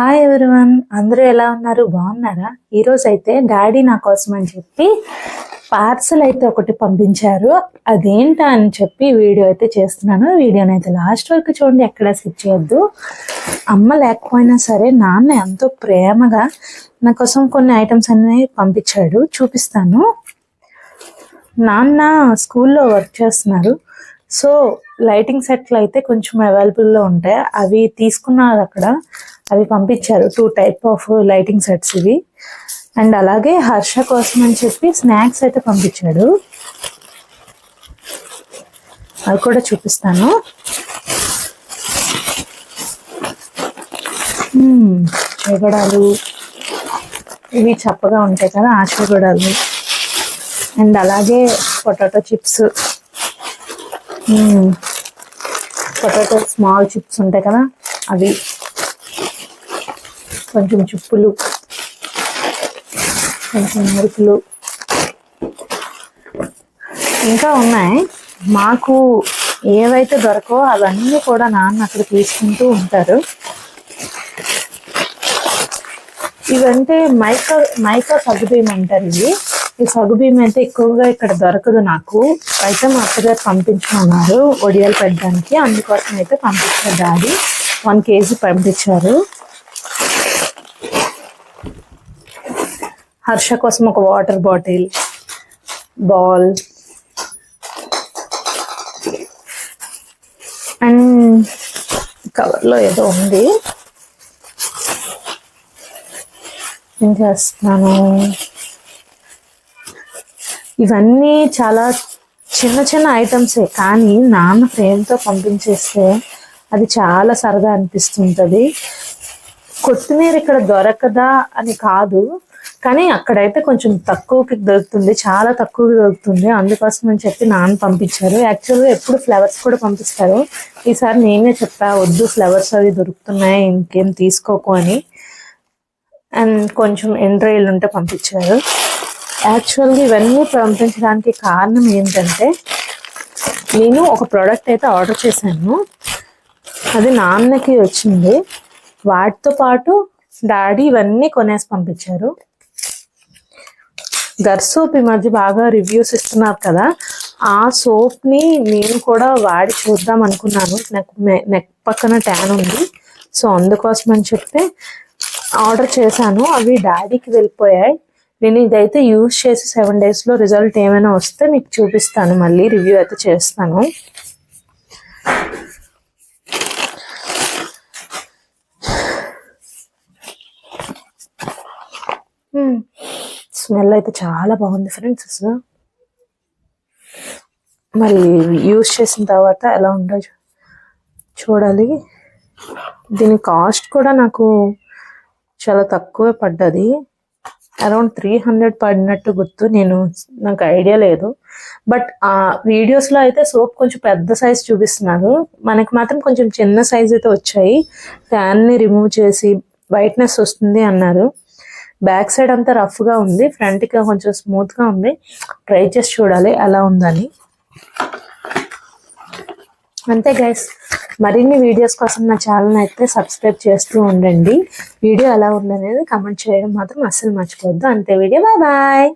Hi everyone అందరూ ఎలా ఉన్నారు? బాగున్నారా? ఈరోజు అయితే డాడీ నా కోసం అని చెప్పి పార్సల్ అయితే ఒకటి పంపించారు. అదేంటా అని చెప్పి వీడియో అయితే చేస్తున్నాను. వీడియోని అయితే లాస్ట్ వరకు చూడండి ఎక్కడ స్కిప్ చేయొద్దు. అమ్మ లేకపోయినా సరే నాన్న ఎంతో ప్రేమగా నా కోసం కొన్ని ఐటమ్స్ అనేవి పంపించాడు. చూపిస్తాను. నాన్న స్కూల్లో వర్క్ చేస్తున్నారు. సో లైటింగ్ సెట్లు అయితే కొంచెం అవైలబుల్లో ఉంటాయి. అవి తీసుకున్నారు అక్కడ. అవి పంపించారు. Two type of lighting sets ఇవి. అండ్ అలాగే హర్ష కోసం అని చెప్పి స్నాక్స్ అయితే పంపించాడు. అవి కూడా చూపిస్తాను. Hmm, మ్మ్, ఇవి చప్పగా ఉంటాయి కదా ఆ అండ్ అలాగే potato chips. Hmm, potato small chips ఉంటాయి కదా అవి. కొంచెం చుప్పులు కొంచెం మురుకులు. ఇంకా ఉన్నాయి. మాకు ఏవైతే దొరకో అవన్నీ కూడా నాన్న అక్కడ తీసుకుంటూ ఉంటారు. ఇవంటే మైకా మైకా సగ్గుబియ్యం అంటారు ఇవి. ఈ సగ్గుబియ్యం అయితే ఎక్కువగా ఇక్కడ దొరకదు నాకు. అయితే మా అత్తగారు పంపించమన్నారు ఒడియాలు పెట్టడానికి. అందుకోసం అయితే పంపించారు డాడీ వన్ కేజీ పంపించారు. హర్ష కోసం ఒక వాటర్ బాటిల్ బాల్ అండ్ కవర్లో ఏదో ఉంది. ఏం చేస్తున్నాను? ఇవన్నీ చాలా చిన్న చిన్న ఐటమ్సే కానీ నాన్న ఫ్రేమ్తో పంపించేస్తే అది చాలా సరదా అనిపిస్తుంటుంది. కొత్తిమీర ఇక్కడ దొరకదా అని కాదు కానీ అక్కడైతే కొంచెం తక్కువకి దొరుకుతుంది చాలా తక్కువకి దొరుకుతుంది. అందుకోసం అని చెప్పి నాన్న పంపించారు. యాక్చువల్గా ఎప్పుడు ఫ్లవర్స్ కూడా పంపిస్తారు. ఈసారి నేనే చెప్పా వద్దు ఫ్లవర్స్ అవి దొరుకుతున్నాయి ఇంకేం తీసుకోకు అని. అండ్ కొంచెం ఎండ్రాయిల్ ఉంటే పంపించారు. యాక్చువల్గా ఇవన్నీ పంపించడానికి కారణం ఏంటంటే నేను ఒక ప్రోడక్ట్ అయితే ఆర్డర్ చేశాను. అది నాన్నకి వచ్చింది. వాటితో పాటు డాడీ ఇవన్నీ కొనేసి పంపించారు. గర్ సోప్ ఈ మధ్య బాగా రివ్యూస్ ఇస్తున్నారు కదా ఆ సోప్ని నేను కూడా వాడి చూద్దాం అనుకున్నాను. నాకు నెక్ పక్కన ట్యాన్ ఉంది. సో అందుకోసం అని చెప్పి ఆర్డర్ చేశాను. అవి డాడీకి వెళ్ళిపోయాయి. నేను ఇదైతే యూజ్ చేసి సెవెన్ డేస్లో రిజల్ట్ ఏమైనా వస్తే మీకు చూపిస్తాను. మళ్ళీ రివ్యూ అయితే చేస్తాను. స్మెల్ అయితే చాలా బాగుంది ఫ్రెండ్స్ అసలు మరి యూజ్ చేసిన తర్వాత ఎలా ఉందో చూడాలి. దీని కాస్ట్ కూడా నాకు చాలా తక్కువే పడ్డది. అరౌండ్ త్రీ హండ్రెడ్ పడినట్టు గుర్తు నేను నాకు ఐడియా లేదు. బట్ ఆ వీడియోస్లో అయితే సోప్ కొంచెం పెద్ద సైజ్ చూపిస్తున్నారు. మనకి మాత్రం కొంచెం చిన్న సైజ్ అయితే వచ్చాయి. ఫ్యాన్ని రిమూవ్ చేసి వైట్నెస్ వస్తుంది అన్నారు. బ్యాక్ సైడ్ అంతా రఫ్గా ఉంది. ఫ్రంట్కి కొంచెం స్మూత్గా ఉంది. ట్రై చేసి చూడాలి ఎలా ఉందని. అంతే గైస్ మరిన్ని వీడియోస్ కోసం నా ఛానల్ అయితే సబ్స్క్రైబ్ చేస్తూ ఉండండి. వీడియో ఎలా ఉందనేది కమెంట్ చేయడం మాత్రం అస్సలు మర్చిపోవద్దు. అంతే వీడియో బాయ్ బాయ్